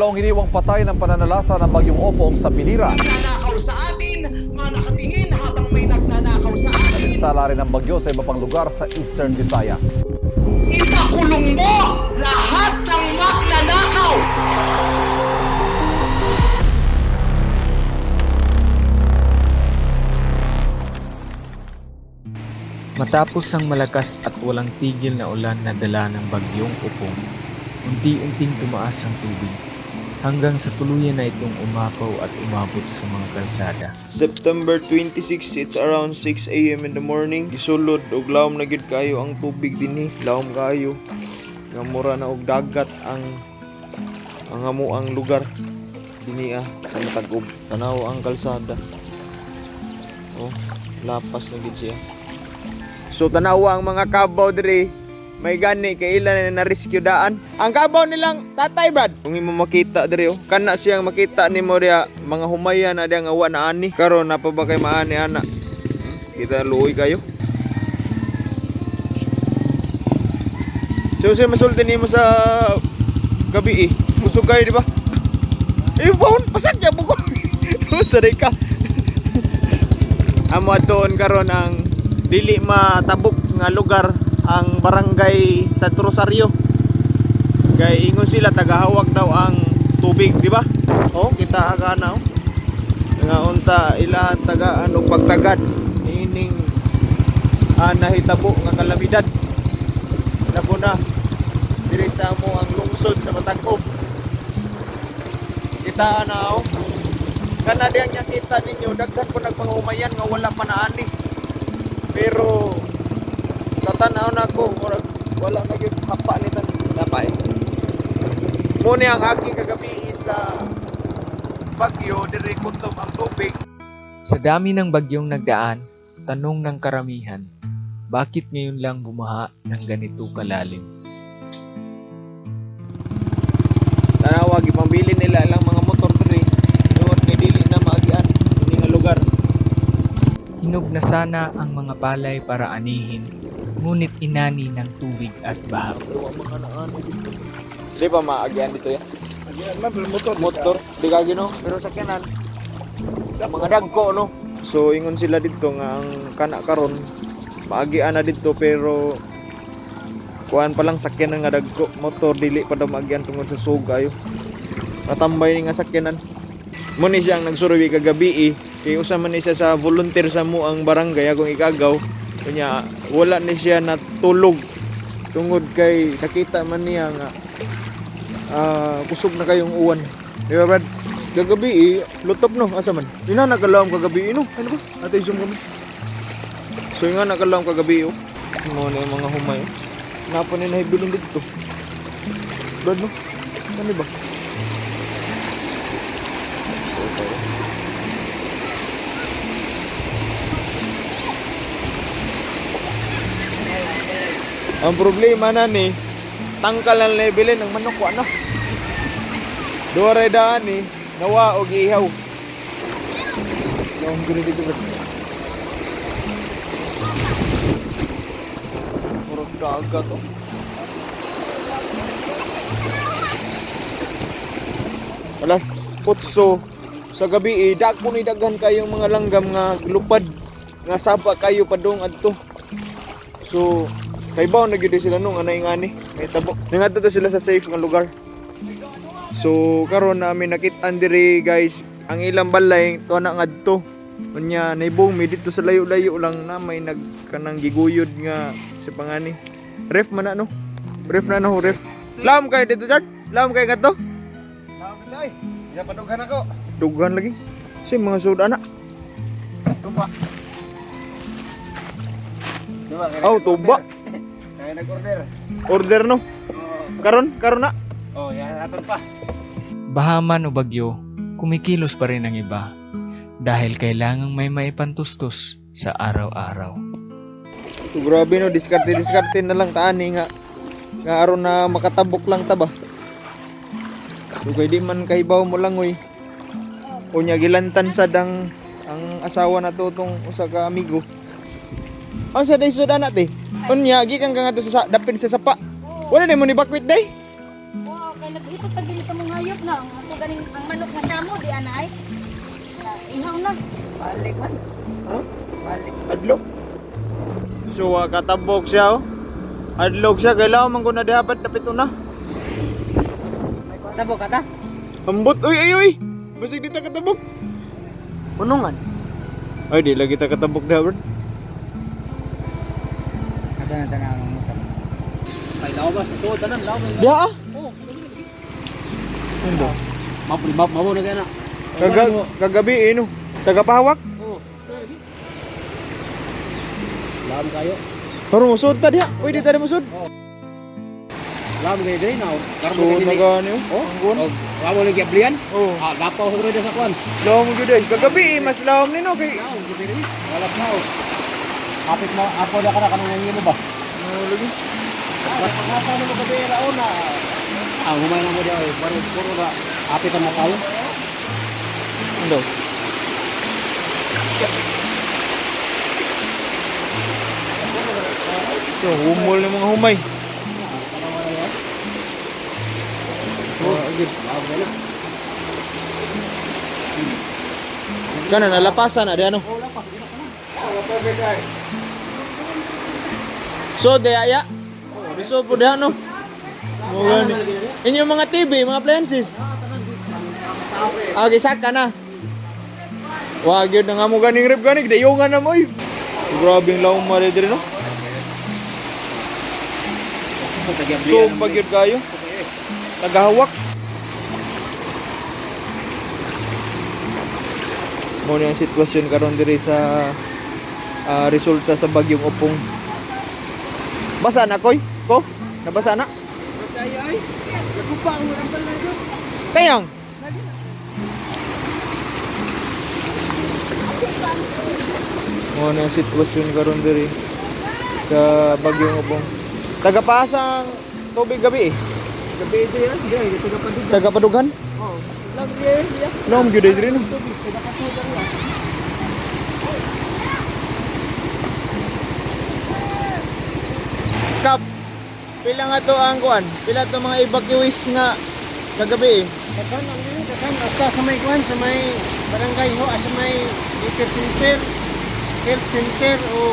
Walong hiniwang patay ng pananalasa ng bagyong Opong sa Pilira. Nanakaw sa atin, mga nakatingin habang may nagnanakaw sa atin. Sala rin ng bagyo sa iba pang lugar sa Eastern Visayas. Ipakulong mo lahat ng magnanakaw! Matapos ang malakas at walang tigil na ulan na dala ng bagyong upong, unti-unting tumaas ang tubig hanggang sa tuluyan na itong umapaw at umabot sa mga kalsada. September 26, it's around 6 a.m. in the morning. Gisulod og lawom na gid kayo ang tubig dinhi. Lawom kayo. Nga mura na og dagat ang ang amo ang lugar dinhi ah sa Matagub. Tanaw ang kalsada. Oh, lapas na gid siya. So tanawa ang mga kabaw diri. May gani kay ilan na na-rescue daan. Ang kabaw nilang tatay Brad. Kung imo makita diri oh. Kana siyang makita nimo diya mga humaya na diya nga wa na ani. Karon na pa ba kay maani ana? Kita luoy kayo. So siya masulti nimo sa gabi eh. Busog kayo di ba? Eh bawon pasag ya buko. Saray ka. Amo aton karon ang dili matabok nga lugar ang barangay Santo Rosario. Kay ingon sila tagahawak daw ang tubig, di ba? Oh, kita aga na oh. Nga unta ila tagaan og pagtagad ining ah, nahitabo nga kalamidad. Nako na diri sa mo ang lungsod sa Matagop. Kita na oh. Kana diyang kita ninyo daghan po nagpangumayan nga wala pa na ani. Pero tatanaw na ko murag wala na gyud hapa ni tan napay. Mo ni ang aking kagabi sa bagyo diri kutob ang tubig. Sa dami ng bagyong nagdaan, tanong ng karamihan, bakit ngayon lang bumaha ng ganito kalalim? Tanawa gipambili nila lang mga motor diri. Doon kay dili na maagian ini nga lugar. Hinog na sana ang mga palay para anihin, ngunit inani ng tubig at baha. Di ba maagian dito ya? motor. Motor, di ka gino, pero sa kanan mga dagko no. So ingon sila dito nga ang kana karon maagian na dito pero kuan pa lang sakyanan nga dagko motor dili pa daw maagian tungod sa sugayo. Natambay ni nga sakyanan. Mo ni siya ang nagsurvey kagabi eh. Kay usa man ni siya sa volunteer sa mo ang barangay akong ikagaw. Kanya wala ni siya natulog tungod kay nakita man niya nga ah kusog na kayong uwan. Di ba, Brad? Gagabi eh, lutop no, asa man? Di na nagalawang kagabi eh, no? Ano ba? Ate, zoom kami. So yung nga nagalawang kagabi oh. Mga na yung mga humay. oh. Napa ni nahibilin dito. Brad no? Ano ba? Ang problema na ni, tangkal ang levelin ng manok na. Duwa ray daan ni, nawa og ihaw. Yung gini dito ba? Puro dagat oh. Alas putso sa gabi eh, dak po ni daghan kayong mga langgam nga lupad nga saba kayo padung adto. So, kay baw na gyud sila nung anay ngani, may tabo. Nangadto to sila sa safe nga lugar. So karon namin nakita diri guys ang ilang balay to na ngadto. Unya naibong mi dito sa layo-layo lang na may nagkanang giguyod nga sa pangani. Ref man na no. Ref na no ref. Lam kay dito Jard. Lam kay gadto. Ya padughan ako. Dugan lagi. Si mga suda na. Tuba. Tuba. Oh, tuba. Kaya nag-order. Order no. Karon, karon na. Oh, yan aton pa. Bahaman o bagyo, kumikilos pa rin ang iba dahil kailangang may maipantustos sa araw-araw. So, grabe no, diskarte-diskarte na lang taani nga. Nga aron na makatabok lang ta ba. So kay di man kahibaw mo lang oy. Unya gilantan sa dang ang asawa na to tong usa ka amigo. Ang sa day suda nate. Unya gikan ka nga to sa dapin sa sapa. Wala na mo ni bakwit day. Wow, kay naghipos ta gini sa mong hayop na ang ato ganing ang manok nga syamo di anay. Na ihaw na. Balik man. Adlok. So, uh, katabok siya, oh. Adlok siya, kailangan man ko na dapat napito na. Tabo ka ta? Ambot, uy, uy, uy! Basig di ta katabok. Punungan. Ay, di lagi ta katabok dapat. Ada na tanang mo. Ay, lawa ba? Tuod tanan, lawa ba? Diya ah! Ano? Mapul map mamo na kana. Kaga, kagabi, eh, no? Tagapahawak? Oh. Lawan kayo. Pero musod ta diya. Uy, di ta di musod. Lawan kayo diri now. Sud na gani, oh. Ang gun. oh, lawan lagi ablian. Oh. Ah, gapaw sa kwan. Lawom mo gyud eh. Kagabi, eh, mas lawom ni no kay. Lawan diri. Wala pa oh. Kapit mo apo na kana kanang mo ba? Ano lagi? Pagkata mo gabi raon na. Ah, humay na mo di ay. Puro puro na. Kapit na tayo. Ano? So, humol ng mga humay. Oh, agad. Kana nalapasan na di ano? So, di aya. So, po gani. Inyong mga TV, mga appliances. Okay, saka na. Wag yun na nga mo ganing rip ganing, dayungan na mo eh. Grabe yung laong mali diri no. So, pag yun kayo, tagahawak. Mo na yung sitwasyon karon diri sa ah, resulta sa bagyong upong. Basa na koy? Ko? Nabasa na? Kayang? Mo na sitwasyon karon diri sa bagyong upong. Tagapasang tubig gabi eh. Gabi ito yan. Pa dito. Tagapadugan? Oh. Lang di. Nom gyud diri no. Kap. Pila nga to ang kuan? Pila to mga evacuees nga kagabi eh. Kasan ang yun, kasan hasta sa may kwan, sa may barangay ho, ah, sa may health center, health center o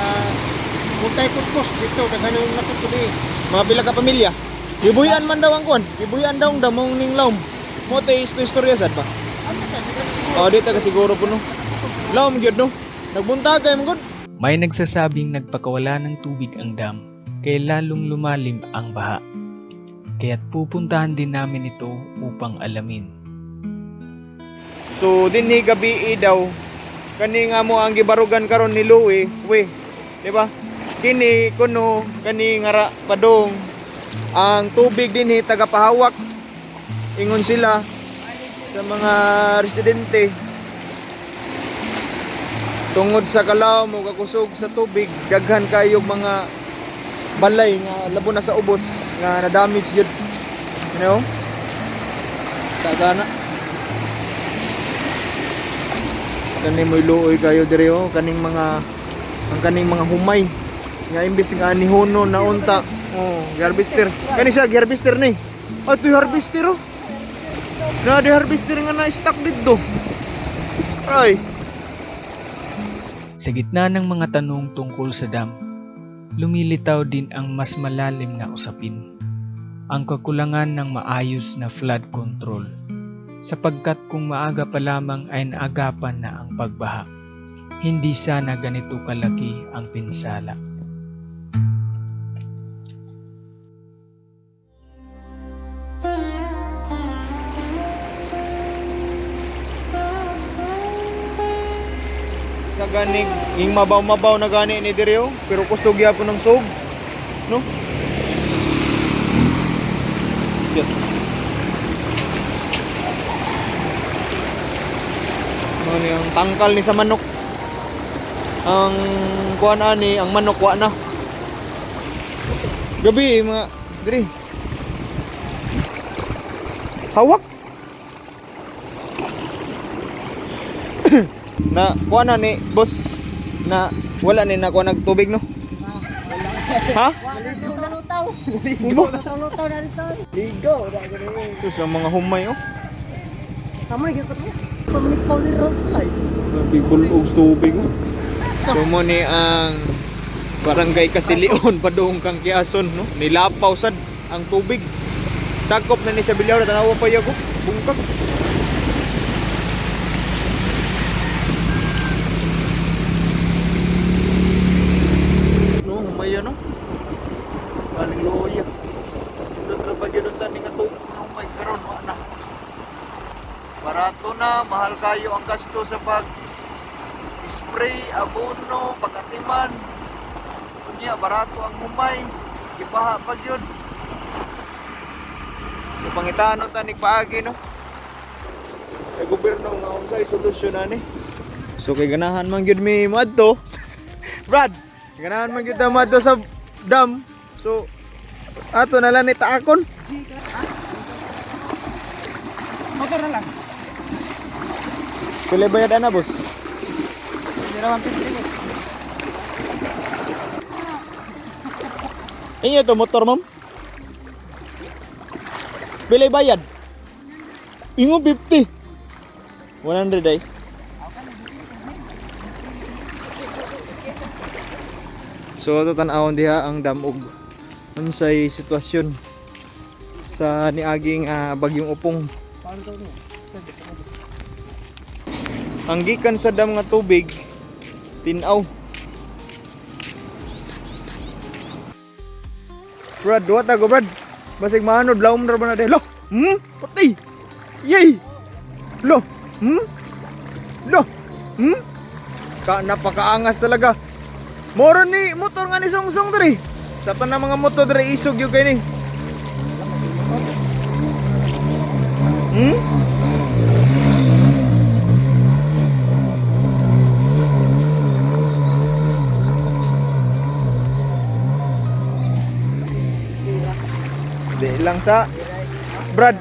uh, multi-purpose dito, kasan ang natutuloy. Mga pila ka pamilya. Gibuyan man daw ang kuan. Gibuyan daw ang damong ning laom. Mo te isto istorya sad siguro? Oh, di ta ka siguro po no. Laom gyud no. Nagbuntag kay mong May nagsasabing nagpakawala ng tubig ang dam kaya lalong lumalim ang baha. Kaya't pupuntahan din namin ito upang alamin. So dinhi gabi daw kani nga mo ang gibarugan karon ni Louie, we, di ba? Kini kuno kani ngara padong ang tubig dinhi tagapahawak ingon sila sa mga residente tungod sa kalaw mo kakusog sa tubig daghan kayog mga balay nga labo na sa ubos nga na damage gyud you know? Tagana kani mo'y luoy kayo dire oh. Kaning mga ang kaning mga humay. Nga imbis nga ni Huno na unta. Oh harvester kani siya harvester ni. Ato harvester oh. Na di harvester nga na stock dito. Ay. Sa gitna ng mga tanong tungkol sa dam, lumilitaw din ang mas malalim na usapin. Ang kakulangan ng maayos na flood control. Sapagkat kung maaga pa lamang ay naagapan na ang pagbaha, hindi sana ganito kalaki ang pinsala. Sa ganig ing mabaw-mabaw na gani ni dire oh pero kusog yapon ng sog no? Yun. Ano ang tangkal ni sa manok. Ang kuan ani ang manok wa na. Gabi mga dire hawak na kuha na ni boss na wala ni nakuha nagtubig no ha Wala na lutaw. Luto na dito. Ligo. Wala ka rin. Ito sa mga humay oh. Tama na, gikot mo. Pamanik powder rose ka eh. Grabe bulog tubig oh. So mo ni ang barangay Kasilion padung kang Kiason no. Nilapaw sad ang tubig. Sakop na ni sa Bilyaw tanawa pa yo ko. Bungkag. No, humay no. Kaling loya. Doon ba dyan doon ni katubig na humay karon wa na. Barato na, mahal kayo ang gasto sa pag spray, abono, pagkatiman. Kunya, barato ang humay. Ibaha pag yun. Yung pangitano ta ni paagi no. Sa gobyerno nga unsay solusyon ani. So kay ganahan man gyud mi madto. Brad, ganahan man gyud ta madto sa dam. So ato na lang ni taakon. Motor na lang. Pila bayad ana boss? Hindi naman pinipili. Inyo to motor ma'am? Pila bayad? Ingo 50. 100 ay. So ito tanawon diha ang damog. Unsay sitwasyon sa niaging ah, bagyong upong. Ang gikan sa dam nga tubig tinaw. Brad, duwa tago Brad. Basig maanod, lawom na na de. Lo! Hmm? Pati! Yay! Lo! Hmm? Lo! Hmm? Ka, napakaangas talaga. Moro ni motor nga ni song-song diri. Sa tanang mga motor diri isog yung kay ni. Hmm? Di lang sa Brad,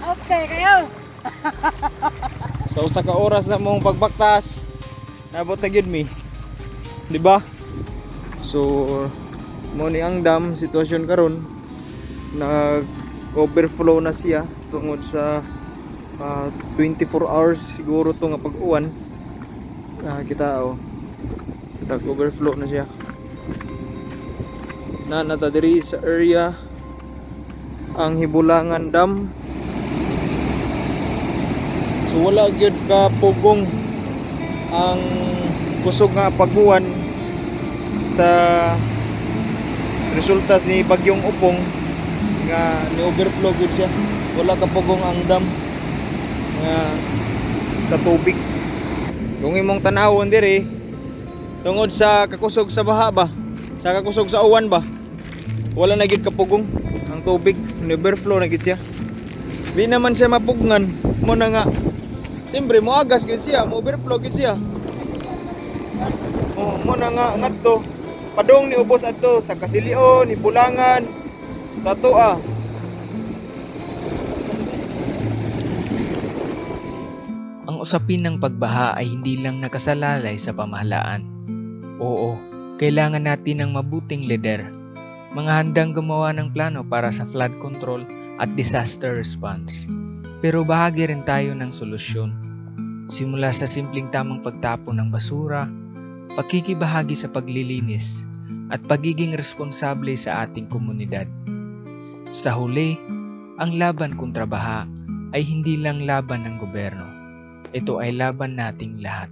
Okay kayo. sa usa ka oras na mong pagbaktas nabot na gyud mi. Di ba? So mo ni ang dam sitwasyon karon nag overflow na siya tungod sa ah, 24 hours siguro to nga pag-uwan. Ah, kita oh. Nag overflow na siya. Na nata diri sa area ang Hibulangan Dam So wala gyud ka pugong ang kusog nga pagbuwan sa resulta ni bagyong upong nga ni overflow gyud siya. Wala ka pugong ang dam nga sa tubig. Kung imong tanawon diri tungod sa kakusog sa baha ba, sa kakusog sa uwan ba, wala na gyud kapugong ang tubig, ni overflow na gyud siya. Di naman siya mapugngan mo na nga Siyempre, mo agas gid siya, mo overflow gid siya. Mo mo na nga ngadto. Padong ni ubos adto sa Kasilion, ni Bulangan, sa Tua. Ang usapin ng pagbaha ay hindi lang nakasalalay sa pamahalaan. Oo, kailangan natin ng mabuting leader. Mga handang gumawa ng plano para sa flood control at disaster response. Pero bahagi rin tayo ng solusyon. Simula sa simpleng tamang pagtapon ng basura, pakikibahagi sa paglilinis, at pagiging responsable sa ating komunidad. Sa huli, ang laban kontra baha ay hindi lang laban ng gobyerno ito ay laban nating lahat.